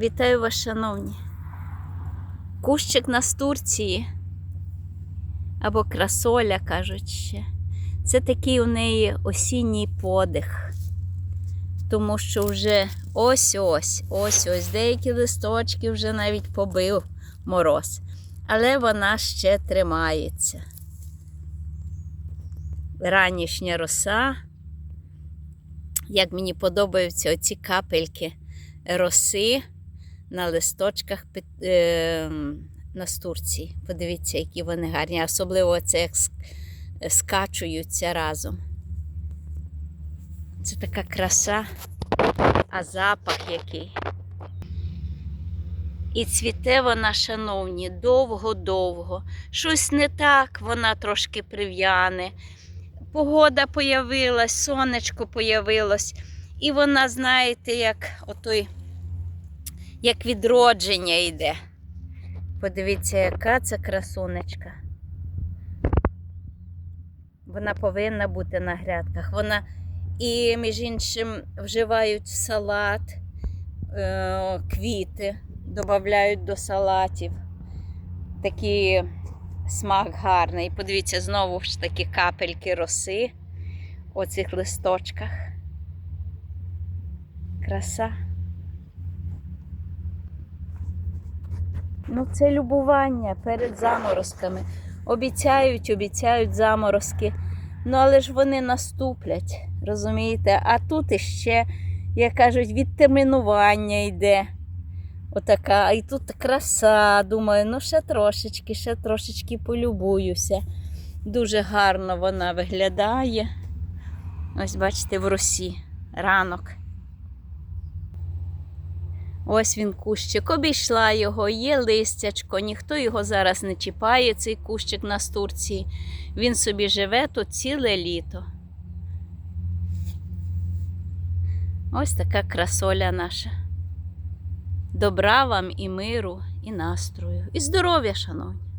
Вітаю вас, шановні. Кущик нас Турції або красоля, кажуть ще. Це такий у неї осінній подих. Тому що вже ось-ось, ось-ось, деякі листочки вже навіть побив мороз. Але вона ще тримається. Ранішня роса. Як мені подобаються оці капельки роси на листочках пи- е, настурції. Подивіться, які вони гарні. Особливо це як скачуються разом. Це така краса, а запах який. І цвіте вона, шановні, довго-довго. Щось не так, вона трошки прив'яне. Погода появилась, сонечко появилось. І вона, знаєте, як отой, як відродження йде. Подивіться, яка це красунечка. Вона повинна бути на грядках. Вона і, між іншим, вживають в салат е, квіти, додають до салатів. Такий смак гарний. Подивіться, знову ж таки капельки роси у цих листочках. Краса. Ну, це любування перед заморозками. Обіцяють, обіцяють заморозки. Ну, але ж вони наступлять, розумієте? А тут іще, як кажуть, відтермінування йде. Отака. І тут краса. Думаю, ну ще трошечки, ще трошечки полюбуюся. Дуже гарно вона виглядає. Ось, бачите, в росі ранок. Ось він кущик, обійшла його, є листячко, ніхто його зараз не чіпає, цей кущик на Турції. Він собі живе тут ціле літо. Ось така красоля наша. Добра вам і миру, і настрою, і здоров'я, шановні.